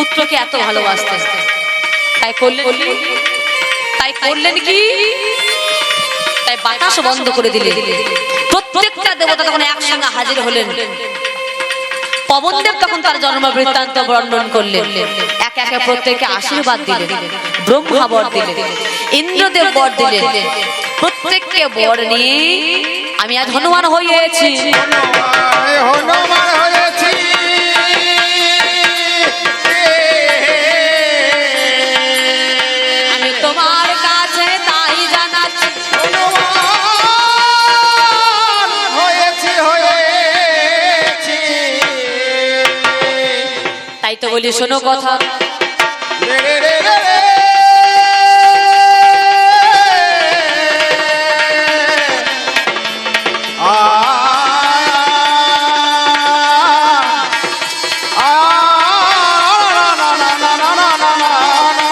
পুত্রকে এত ভালোবাসতেন। তাই করলেন তাই করলেন কি? তাই বাতাস বন্ধ করে দিলেন। প্রত্যেকটা দেবতা তখন একসঙ্গে হাজির হলেন। পবনদেব তখন তার জন্ম বৃত্তান্ত বর্ণন করলেন। এক একে প্রত্যেকে আশীর্বাদ দিলেন। ব্রহ্মা বর দিলেন। ইন্দ্রদেব বর দিলেন। প্রত্যেককে বর নিয়ে আমি আজ হনুমান হয়েছি হনুমান বলি শোনো কথা। রে রে রে রে রে। আ আ না না না না না না না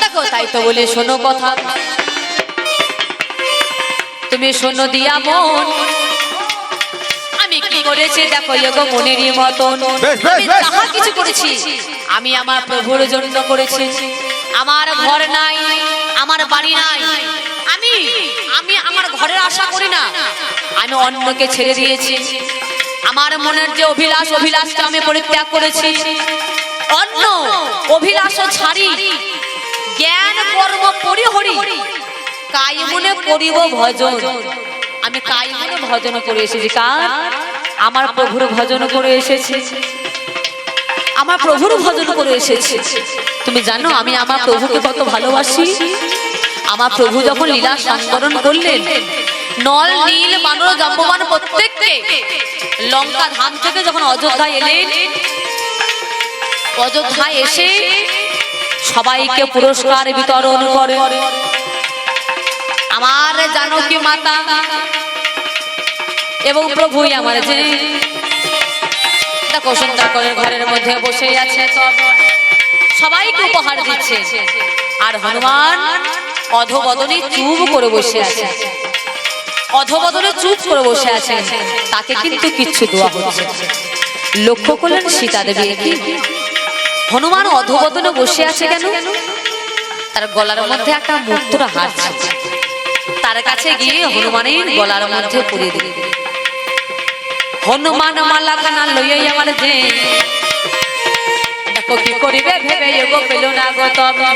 দেখো তাই তো বলি শোনো কথা। তুমি শোনো দিয়া মন। আমি কি করেছি দেখো এগো মনেরই মতন। যাহা কিছু করেছি। আমি আমার প্রভুর জন্য করেছি। আমার ঘর নাই আমার বাড়ি নাই। আমি আমি আমার ঘরের আশা করি না। আমি অন্যকে ছেড়ে দিয়েছি। আমার মনের যে অভিলাষ অভিলাষটা আমি পরিত্যাগ করেছি। অন্য অভিলাষ ছাড়ি। জ্ঞান কর্ম পরিহরি। কাই মনে করিব ভজন। আমি কাই মনে ভজন করে এসেছি। কার? আমার প্রভুর ভজন করে এসেছি। আমার প্রভুর ভজন করে এসেছি। তুমি জানো, আমি আমার প্রভুকে কত ভালোবাসি। আমার প্রভু যখন লীলা সংবরণ করলেন, নল, নীল, বানর জম্বমান প্রত্যেককে লঙ্কা ধাম থেকে যখন অযোধ্যায় এলেন, অযোধ্যায় এসে সবাইকে পুরস্কার বিতরণ করে আমার জানকী মাতা এবং প্রভুই আমার যে। দেখো সুন্দর ঘরের মধ্যে বসে আছে সব। সবাইকে উপহার দিচ্ছে। আর হনুমান অধবদনে চুপ করে বসে আছে। অধবদনে চুপ করে বসে আছে তাকে কিন্তু কিচ্ছু দেওয়া হচ্ছে। লক্ষ্য করলেন সীতা দেবী হনুমান অধবদনে বসে আছে কেন? তার গলার মধ্যে একটা মুক্তরা হার তার কাছে গিয়ে হনুমানের গলার মধ্যে পরিয়ে দিল হনুমান মালা খানা লইয়াই আমার যে। দেখো কি করিবে ভেবে এগো পেল না গো তবে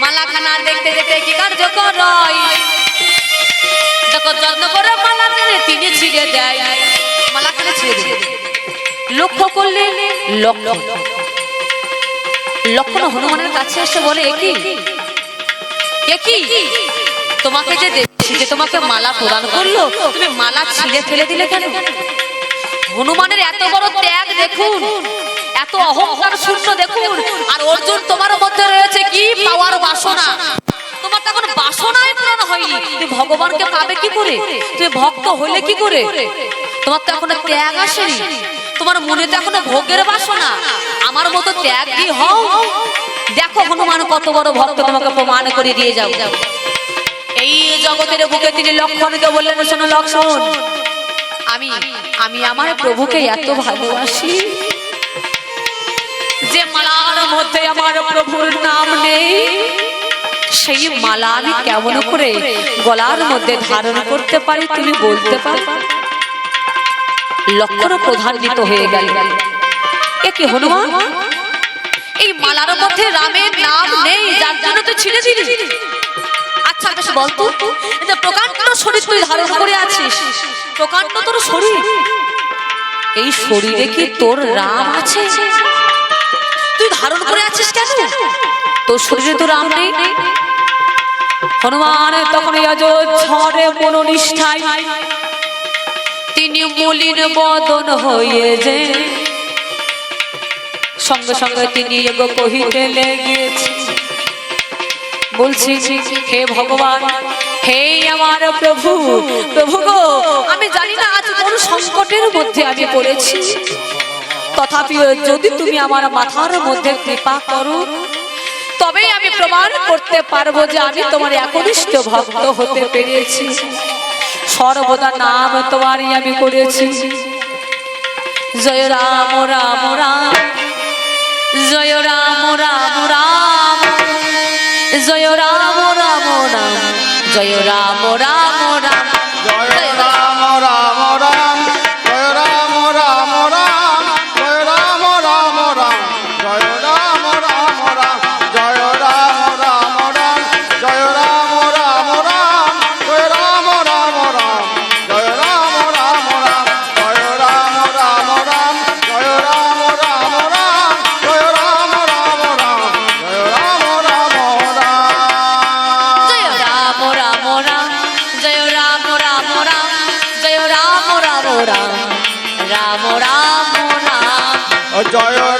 মালা খানা দেখতে দেখতে কি কার্য করই? দেখো যত্ন করে মালা খানে তিনি ছিঁড়ে দেয়। মালা খানে ছিঁড়ে দেয়। লক্ষ্য করলে লক্ষ্য। লক্ষণ হনুমানের কাছে এসে বলে একই একই তোমাকে যে যে তোমাকে মালা প্রদান করল, তুমি মালা ছিঁড়ে ফেলে দিলে কেন? হনুমানের এত বড় ত্যাগ দেখুন, এত অহংকার শূন্য দেখুন, আর অর্জুন তোমার মধ্যে রয়েছে কি? পাওয়ার বাসনা। তোমার তো এখন বাসনাই পূরণ হয়নি। তুমি ভগবানকে পাবে কি করে? তুমি ভক্ত হলে কি করে? তোমার তো এখনও ত্যাগ আসেনি। তোমার মনে তো এখনও ভোগের বাসনা। আমার মতো ত্যাগ কি হও। দেখো হনুমান কত বড় ভক্ত, তোমাকে প্রমাণ করে দিয়ে যাও। এই জগতের বুকে তিনি লক্ষণকে বললেন, শোনো লক্ষণ। আমি আমি আমার প্রভুকে এত ভালোবাসি যে মালার মধ্যে আমার প্রভুর নাম নেই। সেই মালা আমি কেমন করে গলার মধ্যে ধারণ করতে পারি, তুমি বলতে পারো? লক্ষণ প্রধান্বিত হয়ে গেল। এ কি হনুমান? এই মালার মধ্যে রামের নাম নেই, যার জন্য তুই ছিঁড়ে বেশ বলতো এটা প্রকাণ্ড শরীর তুই ধারণ করে আছিস। প্রকাণ্ড তোর শরীর। এই শরীরে কি তোর রাম আছে? তুই ধারণ করে আছিস কেন? তোর শরীরে তো রাম নেই। হনুমান, তখন ঝড়ে মনোনিষ্ঠায়। তিনি মলিন বদন হয়ে যে। সঙ্গে সঙ্গে তিনি কহিতে লেগেছে। বলছি, হে ভগবান, হে আমার প্রভু প্রভু গো, আমি জানি না আজ কোন সংকটের মধ্যে আমি পড়েছি। তথাপি যদি তুমি আমার মাথার মধ্যে কৃপা করো তবেই আমি প্রমাণ করতে পারব যে আমি তোমার একনিষ্ঠ ভক্ত হতে পেরেছি। সর্বদা নাম তোমারই আমি করেছি। জয় রাম রাম রাম। জয় রাম রাম রাম। জয় রাম রাম রাম জয় রাম রাম রাম জয়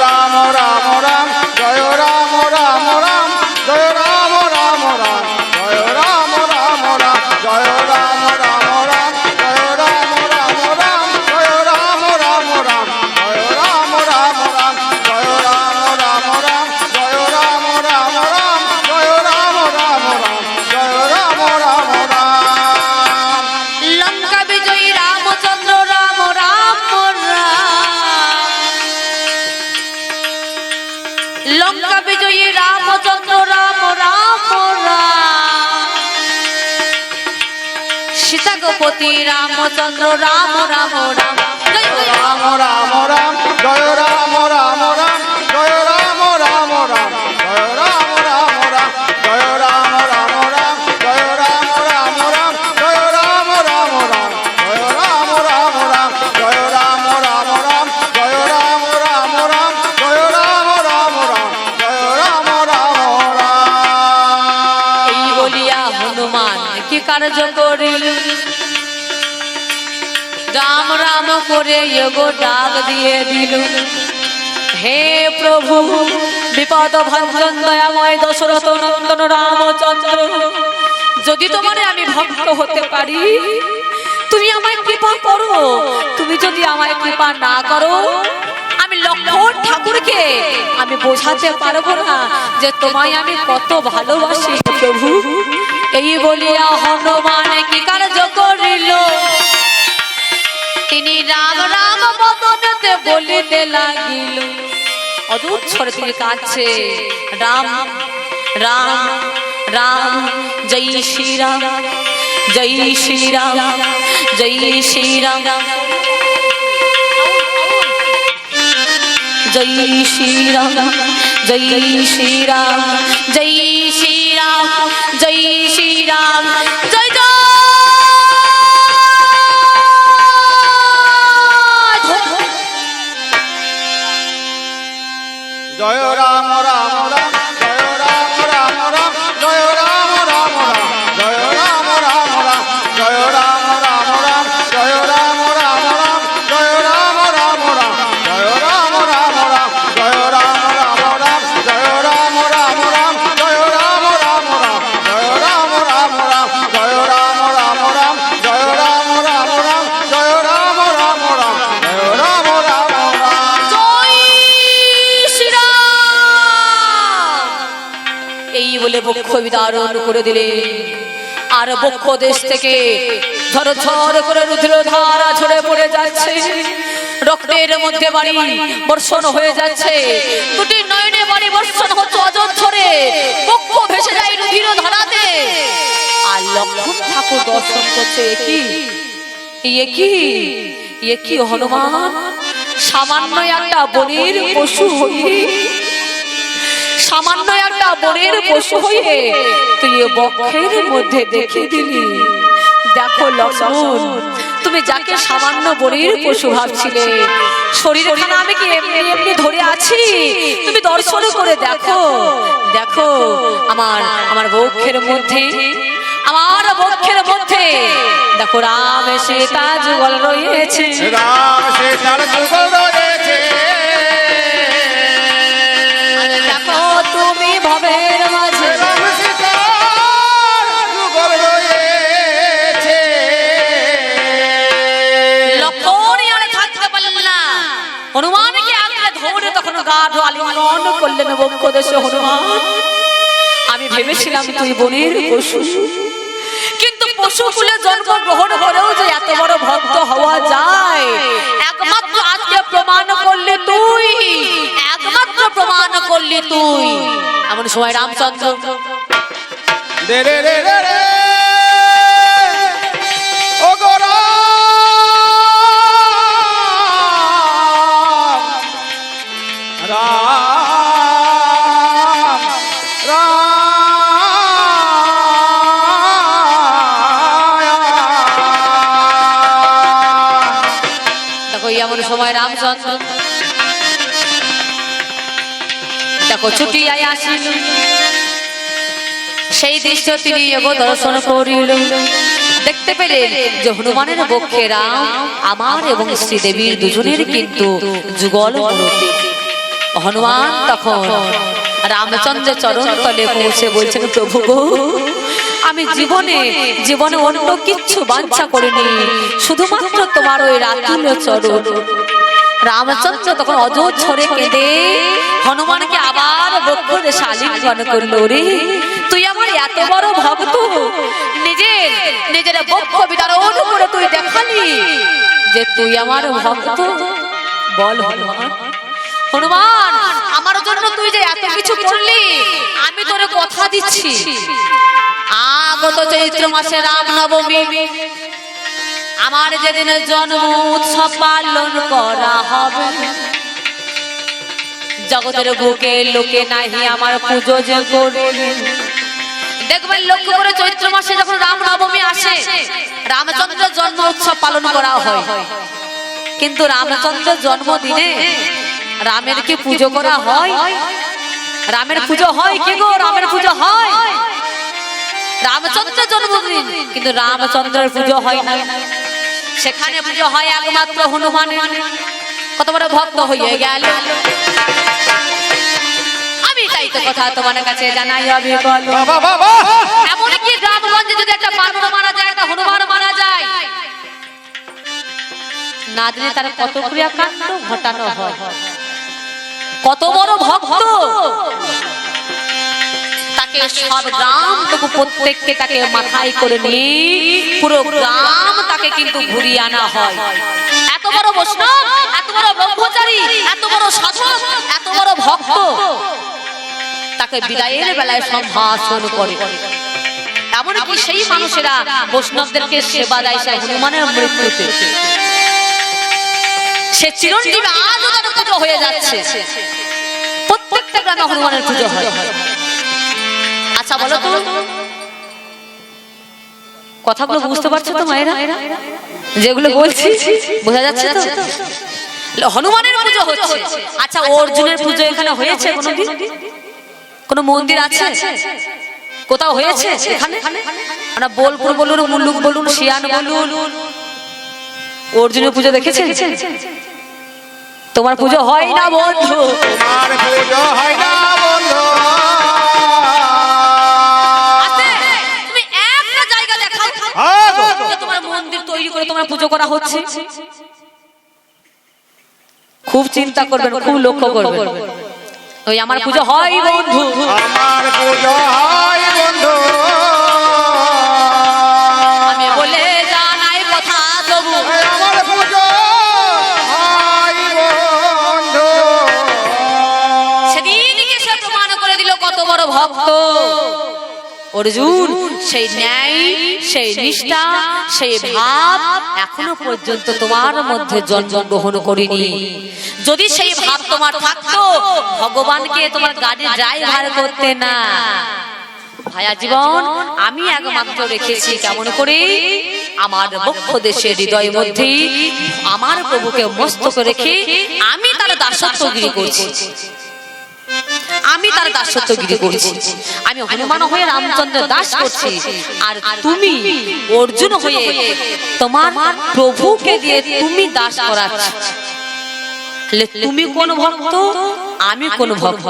গোপতি রামচন্দ্র রাম রাম রাম রাম। রাম রাম রাম জয় রাম রাম রাম জয় রাম রাম রাম জয় রাম রাম রাম জয় রাম রাম রাম জয় রাম রাম রাম জয় রাম রাম রাম জয় রাম রাম রাম জয় রাম রাম রাম জয় রাম রাম রাম জয় রাম রাম রাম জয় রাম রাম রাম এই বলিয়া হনুমান কি কার্য করে এগো ডাক দিয়ে দিল। হে প্রভু, বিপদ ভঞ্জন দয়াময় দশরথ নন্দন রামচন্দ্র, যদি তোমারে আমি ভক্ত হতে পারি, তুমি আমায় কৃপা করো। তুমি যদি আমায় কৃপা না করো, আমি লক্ষণ ঠাকুরকে আমি বোঝাতে পারব না যে তোমায় আমি কত ভালোবাসি। প্রভু, এই বলিয়া হনুমান কি কার্য করিল? তিনি রাম রাম বদনেতে বলিতে লাগিল। অদূর ছড়ে তিনি কাঁদছে। রাম রাম রাম, জয় শ্রীরাম জয় শ্রীরাম জয় শ্রীরাম। জয় শ্রীরাম জয় শ্রীরাম, জয় বিদারণ করে দিলে। আর বক্ষ দেশ থেকে ঝড় ঝড় করে রুদ্র ধারা ঝরে পড়ে যাচ্ছে। রক্তের মধ্যে বাড়ি বর্ষণ হয়ে যাচ্ছে। দুটি নয়নে বাড়ি বর্ষণ হচ্ছে অযোধ্যরে বক্ষ ভেসে যায় রুধির ধারাতে। আর লক্ষ্মণ ঠাকুর দর্শন করছে কি? এ কি? এ কি হনুমান? সামান্য একটা বনের পশু হয়ে সামান্য একটা বনের পশু হয়ে তুই বক্ষের মধ্যে দেখে দিলি। দেখো লক্ষ্মণ, তুমি যাকে সামান্য বনের পশু ভাবছিলে, শরীরখানা আমি কি এমনি এমনি ধরে আছি? তুমি দর্শন করে দেখো। দেখো, আমার আমার বক্ষের মধ্যে, আমার বক্ষের মধ্যে, দেখো রাম সীতা যুগল রয়েছে। রাম সীতার যুগল রয়েছে। হনুমান। আমি ভেবেছিলাম তুই পশু। কিন্তু পশুকুলে জন্মগ্রহণ করেও যে এত বড় ভক্ত হওয়া যায়, একমাত্র আজকে প্রমাণ করলে তুই, একমাত্র প্রমাণ করলে তুই। এমন সময় রামচন্দ্র রে রে রে রে এমন সময় রামচন্দ্র। ছুটি আয় সেই দৃশ্য তিনি দর্শন করিল। দেখতে পেলেন যে হনুমানের পক্ষে রাম, আমার এবং শ্রীদেবীর দুজনের কিন্তু যুগল মূর্তি। হনুমান তখন রামচন্দ্র চরণ তলে পৌঁছে বলছেন প্রভু গো আমি জীবনে জীবনে অন্য কিচ্ছু বাঞ্ছা করিনি। শুধুমাত্র তোমার ওই রাতুল চরণ। রামচন্দ্র তখন অজোচ্ছরে কেঁদে হনুমানকে আবার বক্ষ আলিঙ্গন করল রে। তুই আমার এত বড় ভক্ত। নিজের নিজের বক্ষ বিদারণ করে তুই দেখালি যে তুই আমার ভক্ত। বল হনুমান। হনুমান আমার জন্য তুই যে এত কিছু করলি আমি তোরে কথা দিচ্ছি। আগত চৈত্র মাসে রাম নবমী আমার যেদিন জন্ম উৎসব পালন করা হবে। জগতের বুকে লোকে নাহি আমার পুজো যে করবে। দেখবেন লক্ষ্য করে চৈত্র মাসে যখন রাম নবমী আসে রামচন্দ্র জন্ম উৎসব পালন করা হয়। কিন্তু রামচন্দ্র জন্মদিনে রামের কি পুজো করা হয়? রামের পুজো হয় কি গো? রামের পুজো হয়? রামচন্দ্রের জন্মদিন। কিন্তু রামচন্দ্রের পুজো হয় না। সেখানে পুজো হয় একমাত্র হনুমানের কত বড় ভক্ত হয়ে গেল। আমি তাই তো কথা তোমার কাছে জানাই হবে বলো। বাবা বাবা গ্রামগঞ্জে যদি একটা বানর মারা যায় একটা হনুমান মারা যায়? না দিলে তার কত ক্রিয়াকাণ্ড ঘটানো হয়? কত বড় ভক্ত। তাকে সব প্রত্যেককে তাকে মাথায় করে নিয়ে পুরো গ্রাম তাকে কিন্তু ঘুরিয়ে আনা হয়। এত বড় বৈষ্ণব, এত বড় ব্রহ্মচারী, এত বড় এত বড় ভক্ত। তাকে বিদায়ের বেলায় সম্ভাষণ করে। এমনকি সেই মানুষেরা বৈষ্ণবদেরকে সেবা দেয় সে হনুমানের মৃত্যুতে। সে চিরঞ্জীবী আজও তার পুজো হয়ে যাচ্ছে। প্রত্যেকটা গ্রামে হনুমানের পুজো হয়। আচ্ছা বলো তো। কথাগুলো বুঝতে পারছ তো মায়েরা? যেগুলো বলছি বোঝা যাচ্ছে তো? হনুমানের পুজো হচ্ছে। আচ্ছা অর্জুনের পুজো এখানে হয়েছে কোনোদিন? কোন মন্দির আছে? কোথাও হয়েছে এখানে? আমরা বোলপুর বলুন মুল্লুক বলুন শিয়ান বলুন অর্জুনের পুজো দেখেছেন? তোমার পুজো হয় না বন্ধু। তোমার পুজো হয় না বন্ধু। আছে? তুমি একটা জায়গা দেখাও। হ্যাঁ গো। যে তোমার মন্দির তৈরি করে তোমার পুজো করা হচ্ছে। খুব চিন্তা করবেন খুব লক্ষ্য করবেন। ওই আমার পুজো হয় বন্ধু। আমার পুজো হয় বন্ধু। ভক্ত। অর্জুন, সেই ন্যায়, সেই নিষ্ঠা, সেই ভাব এখনও পর্যন্ত তোমার মধ্যে জন্মগ্রহণ করিনি। যদি সেই ভাব তোমার থাকতো, ভগবানকে তোমার গাড়ি ড্রাইভার করতে না। ভায়া জীবন, আমি একমাত্র রেখেছি কেমন করে? আমার বক্ষ দেশের হৃদয় মধ্যে আমার প্রভুকে মস্তক রেখে আমি তার দাসত্বগিরি করছি। আমি তার দাসত্বগিরি করছি। আমি হনুমান হয়ে রামচন্দ্র দাস করছি। আর তুমি অর্জুন হয়ে তোমার প্রভুকে দিয়ে তুমি দাস করাচ্ছ। তুমি কোন ভক্ত? আমি কোন ভক্ত।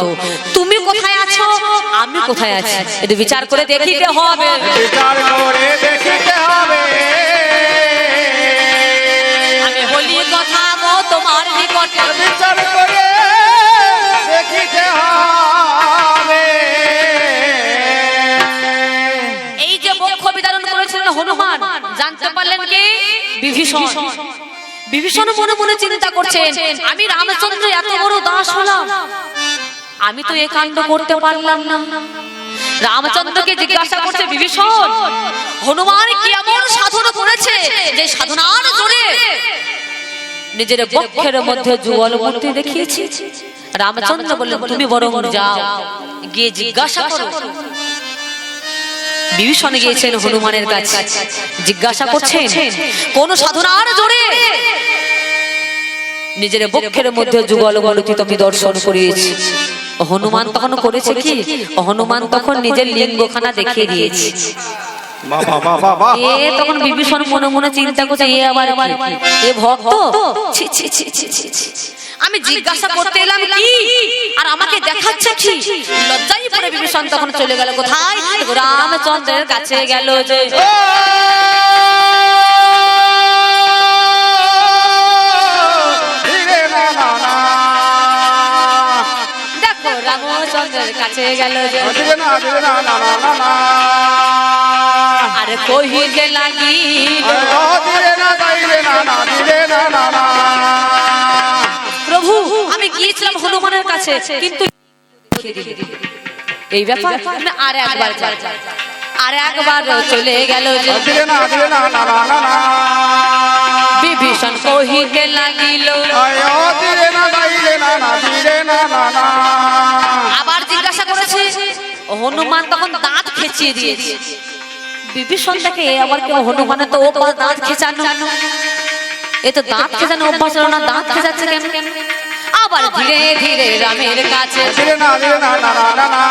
তুমি কোথায় আছো? আমি কোথায় আছি? এটা বিচার করে দেখিতে হবে। বিচার করে দেখিতে হবে। আমি বলি কথা গো তোমার নিকটে বিচার করে বিভীষণ। বিভীষণ মনে মনে চিন্তা করছেন, আমি রামচন্দ্র এত বড় দাস হলাম। আমি তো এ কাণ্ড করতে পারলাম না। রামচন্দ্রকে জিজ্ঞাসা করছে, বিভীষণ, হনুমান কি এমন সাধন করেছে যে সাধনার জোরে নিজের বক্ষের মধ্যে যুগল মূর্তি দেখিয়েছি? রামচন্দ্র বললেন, তুমি বরং যাও, গিয়ে জিজ্ঞাসা করো। বিভীষণ গিয়েছেন হনুমানের কাছে জিজ্ঞাসা করছেন কোন সাধনার জোরে নিজের বক্ষের মধ্যে যুগল মূর্তি তুমি দর্শন করিয়েছি হনুমান তখন করেছে কি হনুমান তখন নিজের লিঙ্গখানা দেখিয়ে দিয়েছে বাবা বাবা বাবা এ তখন বিভীষণ মনে মনে চিন্তা করছে এ আবার কি? এ ভক্ত ছি, ছি, ছি, ছি, ছি, ছি। আমি জিজ্ঞাসা করতে এলাম কি আর আমাকে দেখাচ্ছে কি লজ্জাই পড়ে বিভীষণ তখন চলে গেল কোথায় রামচন্দ্রের কাছে গেল যে দেখো রামচন্দ্রের কাছে গেল যে আরে কহিতে লাগি না না না না প্রভু, আমি গিয়েছিলাম হনুমানের কাছে, কিন্তু এই ব্যাপার আর একবার আর একবার চলে গেল বিভীষণ কহিতে লাগিল ও আবার জিজ্ঞাসা করেছে, হনুমান তখন দাঁত খেঁচিয়ে দিয়েছে। বিভীষণ এ আবার কেউ হনুমানের তো অভ্যাস দাঁত খেঁচানো। এ তো দাঁত খেজানো অভ্যাস হলো না দাঁত খেজাচ্ছে কেন? আবার ধীরে ধীরে রামের কাছে ধীরে না ধীরে না না না না না।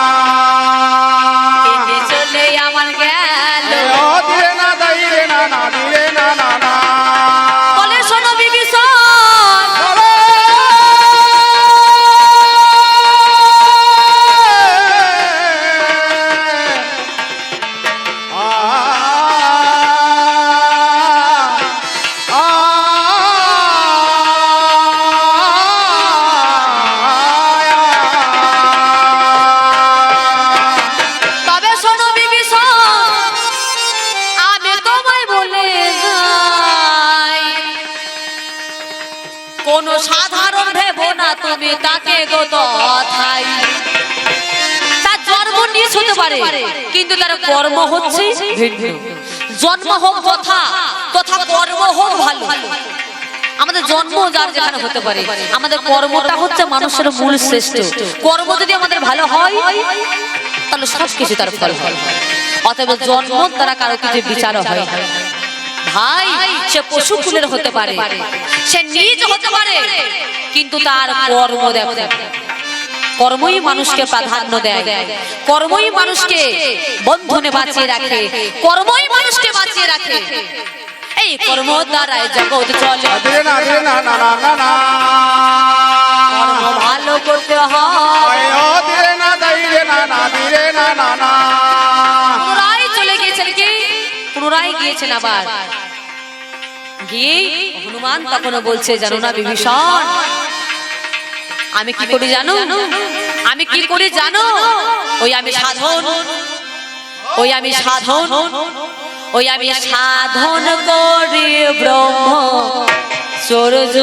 চলে আমার গেল। ধীরে না ধীরে না না ধীরে না না গো তথাই তার জন্ম হতে পারে কিন্তু তার কর্ম হচ্ছে জন্ম হোক তথা কর্ম হোক ভালো। আমাদের জন্ম যার যেখানে হতে পারে, আমাদের কর্মটা হচ্ছে মানুষের মূল শ্রেষ্ঠ। কর্ম যদি আমাদের ভালো হয়, তাহলে তার ফল হয় অতএব জন্ম তারা কারও কিছু বিচার হয় ভাই সে পশু কুলের হতে পারে। সে নিজ হতে পারে। কিন্তু তার কর্ম দেখো। কর্মই মানুষকে প্রাধান্য দেয়। কর্মই মানুষকে বন্ধনে বাঁচিয়ে রাখে। কর্মই মানুষকে বাঁচিয়ে রাখে। এই কর্ম দ্বারাই জগৎ চলে। না না না না না। গিয়েছেন আবার। গিয়ে হনুমান তখনও বলছে, জানো না বিভীষণ, আমি কি করি জানো? আমি কি করি জানো? ওই আমি সাধন, ওই আমি সাধন, ওই আমি সাধন করি ব্রহ্ম সূর্য